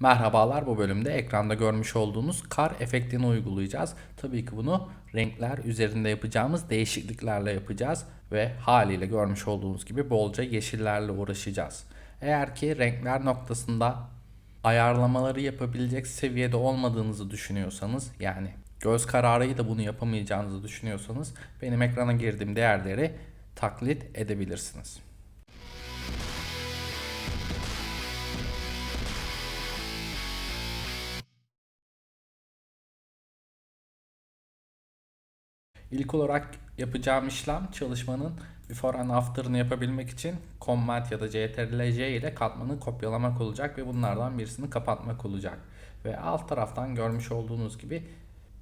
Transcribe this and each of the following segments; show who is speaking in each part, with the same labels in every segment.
Speaker 1: Merhabalar bu bölümde ekranda görmüş olduğunuz kar efektini uygulayacağız. Tabii ki bunu renkler üzerinde yapacağımız değişikliklerle yapacağız ve haliyle görmüş olduğunuz gibi bolca yeşillerle uğraşacağız. Eğer ki renkler noktasında ayarlamaları yapabilecek seviyede olmadığınızı düşünüyorsanız yani göz kararıyla da bunu yapamayacağınızı düşünüyorsanız benim ekrana girdiğim değerleri taklit edebilirsiniz. İlk olarak yapacağım işlem çalışmanın before and after'ını yapabilmek için Command ya da CTRL-C ile katmanı kopyalamak olacak ve bunlardan birisini kapatmak olacak. Ve alt taraftan görmüş olduğunuz gibi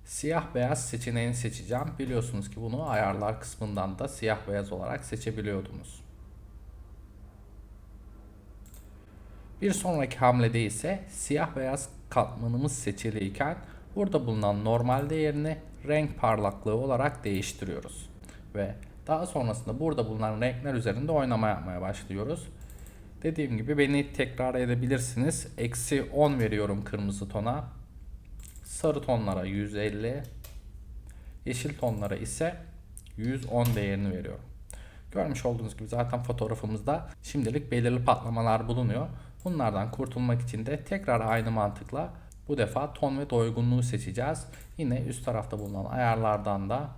Speaker 1: siyah beyaz seçeneğini seçeceğim. Biliyorsunuz ki bunu ayarlar kısmından da siyah beyaz olarak seçebiliyordunuz. Bir sonraki hamlede ise siyah beyaz katmanımız seçiliyken burada bulunan normal değerini renk parlaklığı olarak değiştiriyoruz. Ve daha sonrasında burada bulunan renkler üzerinde oynama yapmaya başlıyoruz. Dediğim gibi beni tekrar edebilirsiniz. Eksi 10 veriyorum kırmızı tona. Sarı tonlara 150. Yeşil tonlara ise 110 değerini veriyorum. Görmüş olduğunuz gibi zaten fotoğrafımızda şimdilik belirli patlamalar bulunuyor. Bunlardan kurtulmak için de tekrar aynı mantıkla bu defa ton ve doygunluğu seçeceğiz. Yine üst tarafta bulunan ayarlardan da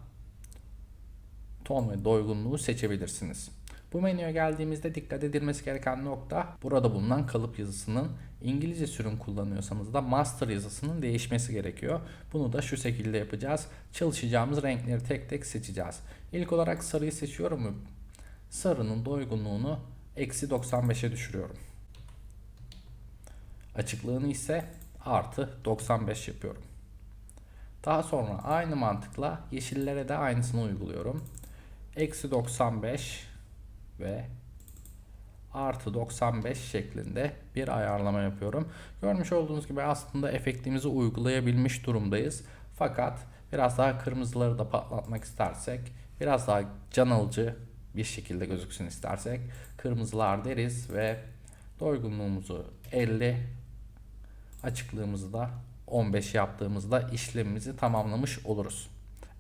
Speaker 1: ton ve doygunluğu seçebilirsiniz. Bu menüye geldiğimizde dikkat edilmesi gereken nokta burada bulunan kalıp yazısının İngilizce sürüm kullanıyorsanız da master yazısının değişmesi gerekiyor. Bunu da şu şekilde yapacağız. Çalışacağımız renkleri tek tek seçeceğiz. İlk olarak sarıyı seçiyorum. Sarının doygunluğunu eksi 95'e düşürüyorum. Açıklığını ise artı 95 yapıyorum. Daha sonra aynı mantıkla yeşillere de aynısını uyguluyorum. Eksi 95 ve artı 95 şeklinde bir ayarlama yapıyorum. Görmüş olduğunuz gibi aslında efektimizi uygulayabilmiş durumdayız. Fakat biraz daha kırmızıları da patlatmak istersek, biraz daha can alıcı bir şekilde gözüksün istersek kırmızılar deriz ve doygunluğumuzu 50 açıklığımızı da 15 yaptığımızda işlemimizi tamamlamış oluruz.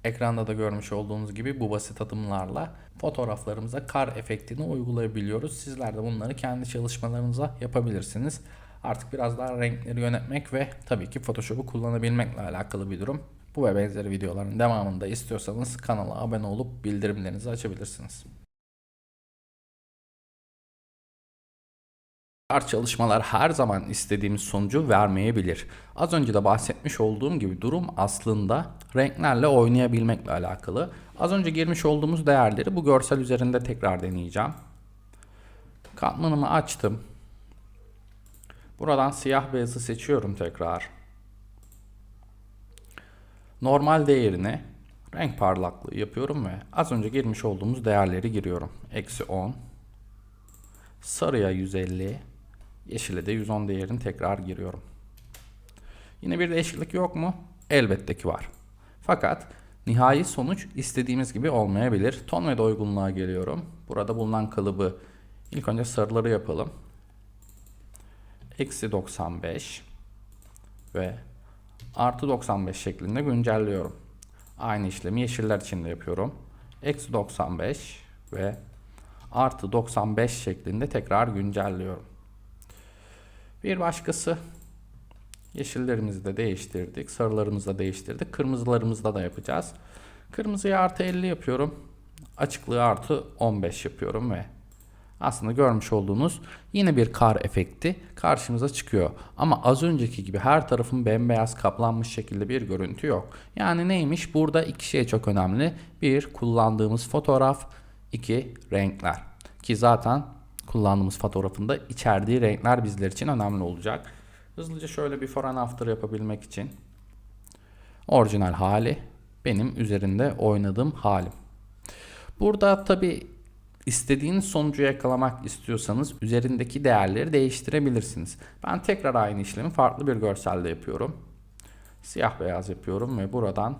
Speaker 1: Ekranda da görmüş olduğunuz gibi bu basit adımlarla fotoğraflarımıza kar efektini uygulayabiliyoruz. Sizler de bunları kendi çalışmalarınıza yapabilirsiniz. Artık biraz daha renkleri yönetmek ve tabii ki Photoshop'u kullanabilmekle alakalı bir durum. Bu ve benzeri videoların devamında istiyorsanız kanala abone olup bildirimlerinizi açabilirsiniz. Kar çalışmalar her zaman istediğimiz sonucu vermeyebilir. Az önce de bahsetmiş olduğum gibi durum aslında renklerle oynayabilmekle alakalı. Az önce girmiş olduğumuz değerleri bu görsel üzerinde tekrar deneyeceğim. Katmanımı açtım. Buradan siyah beyazı seçiyorum tekrar. Normal değerini renk parlaklığı yapıyorum ve az önce girmiş olduğumuz değerleri giriyorum. Eksi 10. Sarıya 150. Yeşile de 110 değerini tekrar giriyorum. Yine bir değişiklik yok mu? Elbette ki var. Fakat nihai sonuç istediğimiz gibi olmayabilir. Ton ve doygunluğa geliyorum. Burada bulunan kalıbı ilk önce sarıları yapalım. Eksi 95 ve artı 95 şeklinde güncelliyorum. Aynı işlemi yeşiller için de yapıyorum. Eksi 95 ve artı 95 şeklinde tekrar güncelliyorum. Bir başkası yeşillerimizi de değiştirdik. Sarılarımızı da değiştirdik. Kırmızılarımızda da yapacağız. Kırmızıyı artı 50 yapıyorum. Açıklığı artı 15 yapıyorum ve aslında görmüş olduğunuz yine bir kar efekti karşımıza çıkıyor. Ama az önceki gibi her tarafın bembeyaz kaplanmış şekilde bir görüntü yok. Yani neymiş? Burada iki şey çok önemli. Bir, kullandığımız fotoğraf. iki renkler. Ki zaten kullandığımız fotoğrafında içerdiği renkler bizler için önemli olacak. Hızlıca şöyle bir before and after yapabilmek için orijinal hali benim üzerinde oynadığım halim. Burada tabi istediğiniz sonucu yakalamak istiyorsanız üzerindeki değerleri değiştirebilirsiniz. Ben tekrar aynı işlemi farklı bir görselde yapıyorum. Siyah beyaz yapıyorum ve buradan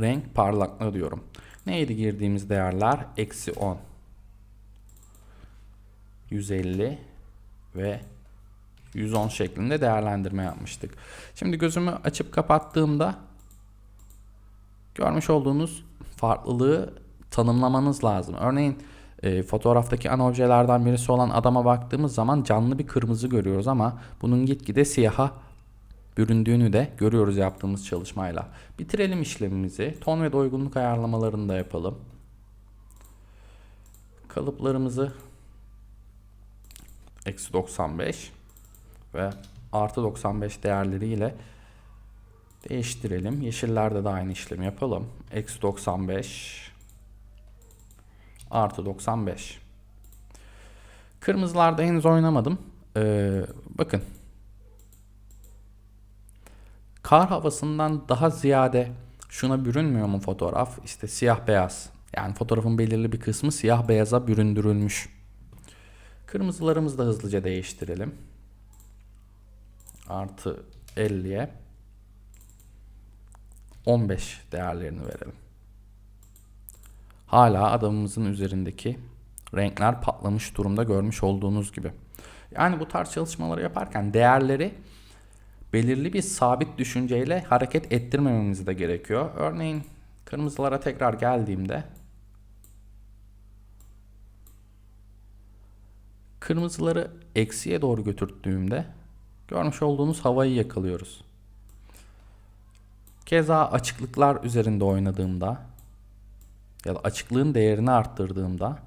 Speaker 1: renk parlaklığı diyorum. Neydi girdiğimiz değerler? Eksi 10. 150 ve 110 şeklinde değerlendirme yapmıştık. Şimdi gözümü açıp kapattığımda görmüş olduğunuz farklılığı tanımlamanız lazım. Örneğin e, fotoğraftaki ana objelerden birisi olan adama baktığımız zaman canlı bir kırmızı görüyoruz ama bunun gitgide siyaha büründüğünü de görüyoruz yaptığımız çalışmayla. Bitirelim işlemimizi. Ton ve doygunluk ayarlamalarını da yapalım. Kalıplarımızı eksi 95 ve artı 95 değerleriyle değiştirelim. Yeşillerde de aynı işlemi yapalım. Eksi 95 artı 95. Kırmızılarda henüz oynamadım. Ee, bakın. Kar havasından daha ziyade şuna bürünmüyor mu fotoğraf? İşte siyah beyaz. Yani fotoğrafın belirli bir kısmı siyah beyaza büründürülmüş. Kırmızılarımızı da hızlıca değiştirelim. Artı 50'ye 15 değerlerini verelim. Hala adamımızın üzerindeki renkler patlamış durumda görmüş olduğunuz gibi. Yani bu tarz çalışmaları yaparken değerleri belirli bir sabit düşünceyle hareket ettirmememiz de gerekiyor. Örneğin kırmızılara tekrar geldiğimde kırmızıları eksiye doğru götürttüğümde görmüş olduğunuz havayı yakalıyoruz. Keza açıklıklar üzerinde oynadığımda ya da açıklığın değerini arttırdığımda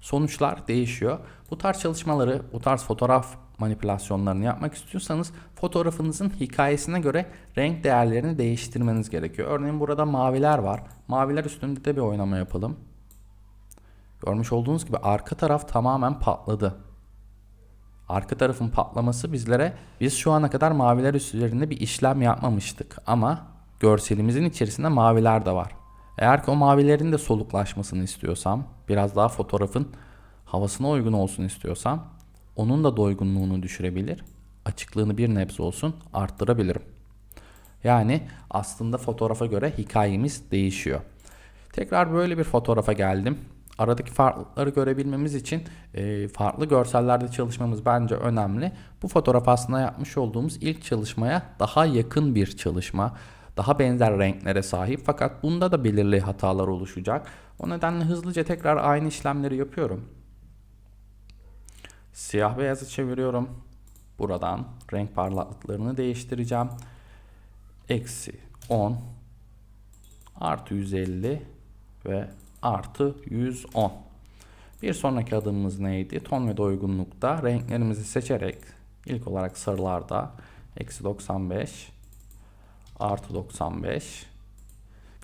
Speaker 1: sonuçlar değişiyor. Bu tarz çalışmaları, bu tarz fotoğraf manipülasyonlarını yapmak istiyorsanız fotoğrafınızın hikayesine göre renk değerlerini değiştirmeniz gerekiyor. Örneğin burada maviler var. Maviler üstünde de bir oynama yapalım. Görmüş olduğunuz gibi arka taraf tamamen patladı. Arka tarafın patlaması bizlere biz şu ana kadar maviler üzerinde bir işlem yapmamıştık ama görselimizin içerisinde maviler de var. Eğer ki o mavilerin de soluklaşmasını istiyorsam, biraz daha fotoğrafın havasına uygun olsun istiyorsam, onun da doygunluğunu düşürebilir, açıklığını bir nebze olsun arttırabilirim. Yani aslında fotoğrafa göre hikayemiz değişiyor. Tekrar böyle bir fotoğrafa geldim. Aradaki farklılıkları görebilmemiz için e, farklı görsellerde çalışmamız bence önemli. Bu fotoğraf aslında yapmış olduğumuz ilk çalışmaya daha yakın bir çalışma daha benzer renklere sahip fakat bunda da belirli hatalar oluşacak. O nedenle hızlıca tekrar aynı işlemleri yapıyorum. Siyah beyazı çeviriyorum. Buradan renk parlaklıklarını değiştireceğim. Eksi 10 artı 150 ve artı 110. Bir sonraki adımımız neydi? Ton ve doygunlukta renklerimizi seçerek ilk olarak sarılarda eksi 95 artı 95.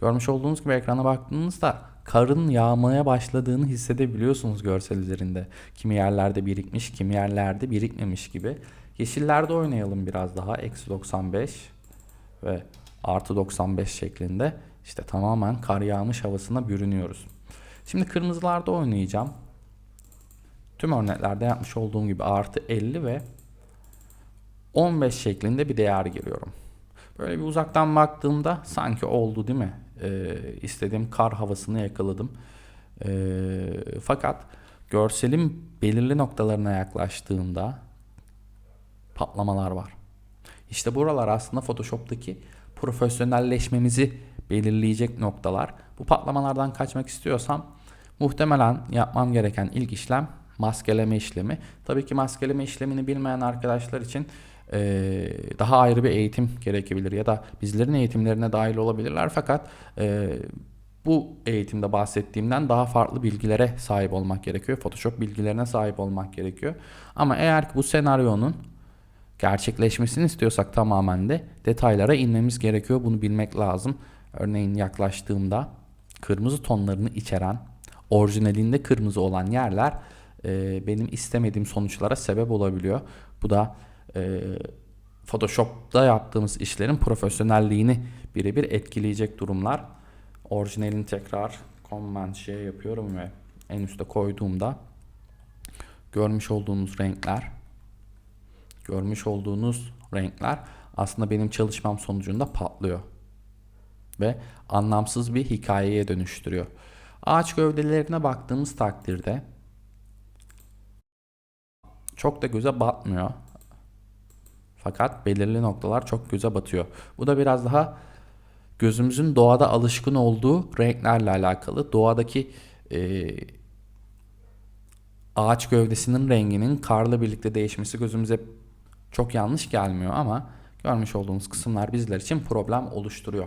Speaker 1: Görmüş olduğunuz gibi ekrana baktığınızda karın yağmaya başladığını hissedebiliyorsunuz görsel üzerinde. Kimi yerlerde birikmiş, kimi yerlerde birikmemiş gibi. Yeşillerde oynayalım biraz daha. Eksi 95 ve artı 95 şeklinde işte tamamen kar yağmış havasına bürünüyoruz. Şimdi kırmızılarda oynayacağım. Tüm örneklerde yapmış olduğum gibi artı 50 ve 15 şeklinde bir değer giriyorum. Böyle bir uzaktan baktığımda sanki oldu değil mi? Ee, istediğim kar havasını yakaladım. Ee, fakat görselin belirli noktalarına yaklaştığımda patlamalar var. İşte buralar aslında Photoshop'taki profesyonelleşmemizi belirleyecek noktalar. Bu patlamalardan kaçmak istiyorsam muhtemelen yapmam gereken ilk işlem maskeleme işlemi. Tabii ki maskeleme işlemini bilmeyen arkadaşlar için daha ayrı bir eğitim gerekebilir ya da bizlerin eğitimlerine dahil olabilirler fakat bu eğitimde bahsettiğimden daha farklı bilgilere sahip olmak gerekiyor. Photoshop bilgilerine sahip olmak gerekiyor. Ama eğer ki bu senaryonun gerçekleşmesini istiyorsak tamamen de detaylara inmemiz gerekiyor. Bunu bilmek lazım. Örneğin yaklaştığımda kırmızı tonlarını içeren, orijinalinde kırmızı olan yerler e, benim istemediğim sonuçlara sebep olabiliyor. Bu da e, Photoshop'ta yaptığımız işlerin profesyonelliğini birebir etkileyecek durumlar. Orijinalini tekrar Command şey yapıyorum ve en üste koyduğumda görmüş olduğunuz renkler görmüş olduğunuz renkler aslında benim çalışmam sonucunda patlıyor ve anlamsız bir hikayeye dönüştürüyor. Ağaç gövdelerine baktığımız takdirde çok da göze batmıyor. Fakat belirli noktalar çok göze batıyor. Bu da biraz daha gözümüzün doğada alışkın olduğu renklerle alakalı. Doğadaki e, ağaç gövdesinin renginin karla birlikte değişmesi gözümüze çok yanlış gelmiyor ama görmüş olduğunuz kısımlar bizler için problem oluşturuyor.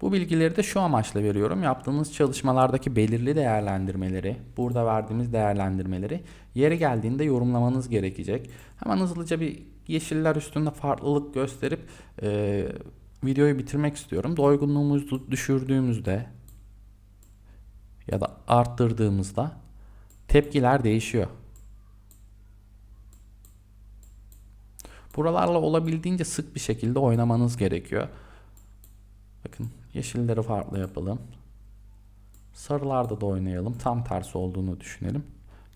Speaker 1: Bu bilgileri de şu amaçla veriyorum. Yaptığınız çalışmalardaki belirli değerlendirmeleri, burada verdiğimiz değerlendirmeleri yeri geldiğinde yorumlamanız gerekecek. Hemen hızlıca bir yeşiller üstünde farklılık gösterip e, videoyu bitirmek istiyorum. Doygunluğumuzu düşürdüğümüzde ya da arttırdığımızda tepkiler değişiyor. Buralarla olabildiğince sık bir şekilde oynamanız gerekiyor. Bakın yeşilleri farklı yapalım. Sarılarda da oynayalım. Tam tersi olduğunu düşünelim.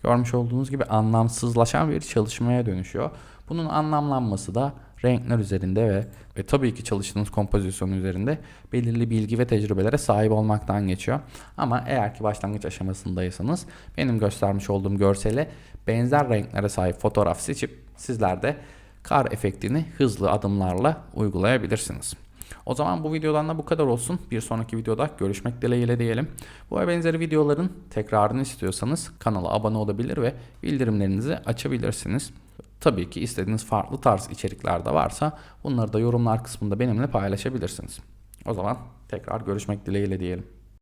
Speaker 1: Görmüş olduğunuz gibi anlamsızlaşan bir çalışmaya dönüşüyor. Bunun anlamlanması da renkler üzerinde ve, ve tabii ki çalıştığınız kompozisyon üzerinde belirli bilgi ve tecrübelere sahip olmaktan geçiyor. Ama eğer ki başlangıç aşamasındaysanız benim göstermiş olduğum görsele benzer renklere sahip fotoğraf seçip sizler de kar efektini hızlı adımlarla uygulayabilirsiniz. O zaman bu videodan da bu kadar olsun. Bir sonraki videoda görüşmek dileğiyle diyelim. Bu ve benzeri videoların tekrarını istiyorsanız kanala abone olabilir ve bildirimlerinizi açabilirsiniz. Tabii ki istediğiniz farklı tarz içerikler de varsa bunları da yorumlar kısmında benimle paylaşabilirsiniz. O zaman tekrar görüşmek dileğiyle diyelim.